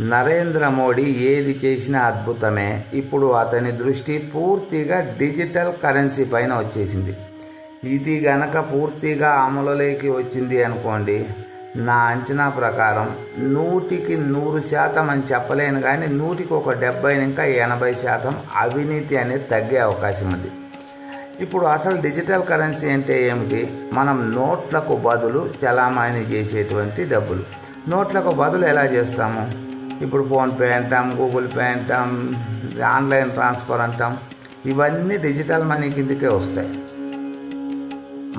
నరేంద్ర మోడీ ఏది చేసినా అద్భుతమే. ఇప్పుడు అతని దృష్టి పూర్తిగా డిజిటల్ కరెన్సీ పైన వచ్చేసింది. ఇది గనక పూర్తిగా అమలులోకి వచ్చింది అనుకోండి నా అంచనా ప్రకారం నూటికి నూరు శాతం అని చెప్పలేను కానీ నూటికి ఒక డెబ్బై ఇంకా ఎనభై శాతం అవినీతి అనేది తగ్గే అవకాశం ఉంది. ఇప్పుడు అసలు డిజిటల్ కరెన్సీ అంటే ఏమిటి? మనం నోట్లకు బదులు చలామణి చేసేటువంటి డబ్బులు. నోట్లకు బదులు ఎలా చేస్తాము? ఇప్పుడు ఫోన్పే అంటాం గూగుల్ పే అంటాం ఆన్లైన్ ట్రాన్స్ఫర్ అంటాం. ఇవన్నీ డిజిటల్ మనీ కిందకే వస్తాయి.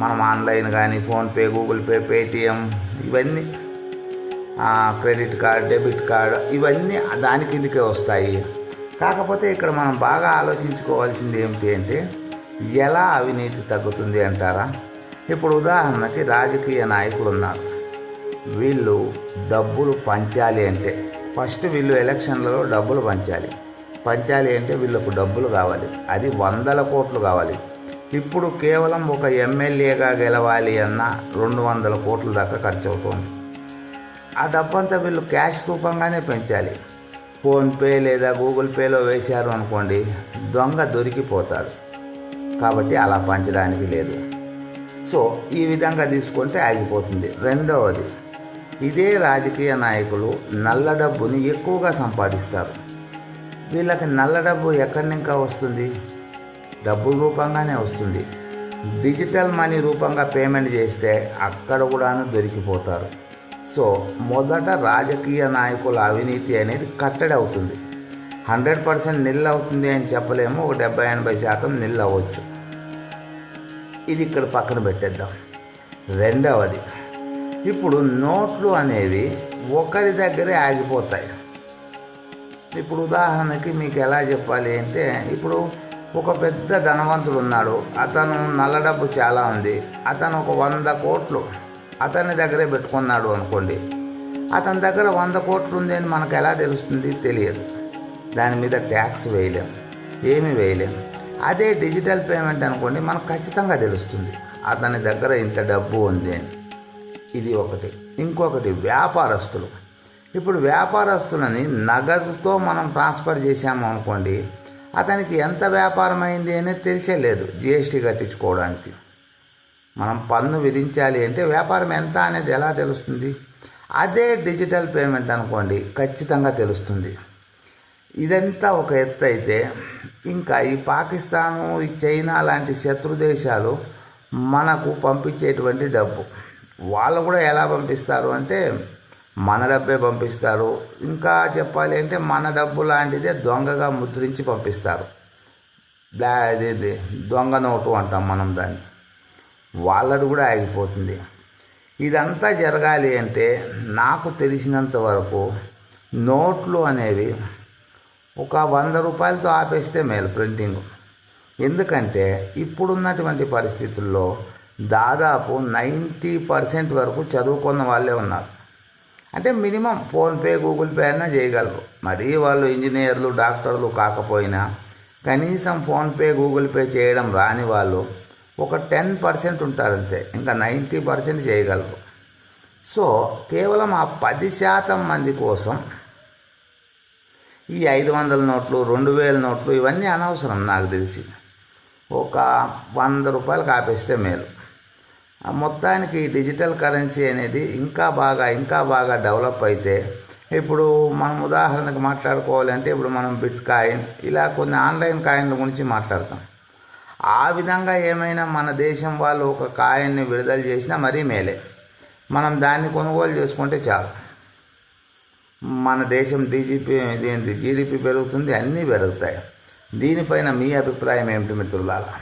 మనం ఆన్లైన్ కానీ ఫోన్పే గూగుల్ పే పేటిఎం ఇవన్నీ క్రెడిట్ కార్డ్ డెబిట్ కార్డ్ ఇవన్నీ దాని కిందకే వస్తాయి. కాకపోతే ఇక్కడ మనం బాగా ఆలోచించుకోవాల్సింది ఏమిటి అంటే ఎలా అవినీతి తగ్గుతుంది అంటారా? ఇప్పుడు ఉదాహరణకి రాజకీయ నాయకులు ఉన్నారు. వీళ్ళు డబ్బులు పంచాలి అంటే ఫస్ట్ వీళ్ళు ఎలక్షన్లలో డబ్బులు పంచాలి. పంచాలి అంటే వీళ్ళకు డబ్బులు కావాలి. అది వందల కోట్లు కావాలి. ఇప్పుడు కేవలం ఒక ఎమ్మెల్యేగా గెలవాలి అన్న రెండు వందల కోట్ల దాకా ఖర్చు అవుతుంది ఆ డబ్బంతా వీళ్ళు క్యాష్ రూపంగానే పెంచాలి. ఫోన్పే లేదా గూగుల్ పేలో వేశారు అనుకోండి దొంగ దొరికిపోతాడు. కాబట్టి అలా పంచడానికి లేదు. సో ఈ విధంగా తీసుకుంటే ఆగిపోతుంది. రెండవది ఇదే రాజకీయ నాయకులు నల్ల డబ్బుని ఎక్కువగా సంపాదిస్తారు. వీళ్ళకి నల్ల డబ్బు ఎక్కడి ఇంకా వస్తుంది? డబ్బు రూపంగానే వస్తుంది. డిజిటల్ మనీ రూపంగా పేమెంట్ చేస్తే అక్కడ కూడా దొరికిపోతారు. సో మొదట రాజకీయ నాయకుల అవినీతి అనేది కట్టడి అవుతుంది. హండ్రెడ్ పర్సెంట్ నిల్ అవుతుంది అని చెప్పలేము ఒక డెబ్బై ఎనభై శాతం నిల్ అవ్వచ్చు. ఇది ఇక్కడ పక్కన పెట్టేద్దాం. రెండవది ఇప్పుడు నోట్లు అనేవి ఒకరి దగ్గరే ఆగిపోతాయి. ఇప్పుడు ఉదాహరణకి మీకు ఎలా చెప్పాలి అంటే ఇప్పుడు ఒక పెద్ద ధనవంతుడు ఉన్నాడు. అతను నల్ల డబ్బు చాలా ఉంది. అతను ఒక వంద కోట్లు అతని దగ్గరే పెట్టుకున్నాడు అనుకోండి. అతని దగ్గర వంద కోట్లు ఉంది అని మనకు ఎలా తెలుస్తుంది? తెలియదు. దాని మీద ట్యాక్స్ వేయలేం. ఏమి వేయలేం. అదే డిజిటల్ పేమెంట్ అనుకోండి మనకు ఖచ్చితంగా తెలుస్తుంది. అతని దగ్గర ఇంత డబ్బు ఉంది అని. ఇది ఒకటి. ఇంకొకటి వ్యాపారస్తులు. ఇప్పుడు వ్యాపారస్తులని నగదుతో మనం ట్రాన్స్ఫర్ చేశాము అనుకోండి అతనికి ఎంత వ్యాపారం అయింది అనేది తెలిసేలేదు జిఎస్టీ కట్టించుకోవడానికి. మనం పన్ను విధించాలి అంటే వ్యాపారం ఎంత అనేది ఎలా తెలుస్తుంది? అదే డిజిటల్ పేమెంట్ అనుకోండి ఖచ్చితంగా తెలుస్తుంది. ఇదంతా ఒక ఎత్తు అయితే ఇంకా ఈ పాకిస్తాను ఈ చైనా లాంటి శత్రు దేశాలు మనకు పంపించేటువంటి డబ్బు. వాళ్ళు కూడా ఎలా పంపిస్తారు అంటే మన డబ్బే పంపిస్తారు. ఇంకా చెప్పాలి అంటే మన డబ్బు లాంటిదే దొంగగా ముద్రించి పంపిస్తారు. బ్లా ఇది ఇది దొంగ నోటు అంటాం మనం దాన్ని. వాళ్ళది కూడా ఆగిపోతుంది. ఇదంతా జరగాలి అంటే నాకు తెలిసినంత వరకు నోట్లు అనేవి ఒక వంద రూపాయలతో ఆపేస్తే మేలు ప్రింటింగ్. ఎందుకంటే ఇప్పుడున్నటువంటి పరిస్థితుల్లో దాదాపు నైంటీ పర్సెంట్ వరకు చదువుకున్న వాళ్ళే ఉన్నారు. అంటే మినిమం ఫోన్పే గూగుల్ పే అయినా చేయగలరు. మరీ వాళ్ళు ఇంజనీర్లు డాక్టర్లు కాకపోయినా కనీసం ఫోన్పే గూగుల్ పే చేయడం రాని వాళ్ళు ఒక టెన్ పర్సెంట్ ఉంటారంతే. ఇంకా నైంటీ పర్సెంట్ చేయగలరు. సో కేవలం ఆ పది శాతం మంది కోసం ఈ ఐదు వందల నోట్లు రెండు వేల నోట్లు ఇవన్నీ అనవసరం నాకు తెలిసి. ఒక వంద రూపాయలు కాపేస్తే మేలు. మొత్తానికి డిజిటల్ కరెన్సీ అనేది ఇంకా బాగా ఇంకా బాగా డెవలప్ అయితే ఇప్పుడు మనం ఉదాహరణకు మాట్లాడుకోవాలంటే ఇప్పుడు మనం బిట్ కాయిన్ ఇలా కొన్ని ఆన్లైన్ కాయిన్ల గురించి మాట్లాడతాం. ఆ విధంగా ఏమైనా మన దేశం వాళ్ళు ఒక కాయిన్ని విడుదల చేసినా మరీ మేలే. మనం దాన్ని కొనుగోలు చేసుకుంటే చాలు. మన దేశం డీజీపీ ఇదేంటి జీడిపి పెరుగుతుంది అన్నీ పెరుగుతాయి. దీనిపైన మీ అభిప్రాయం ఏమిటి మిత్రులారా?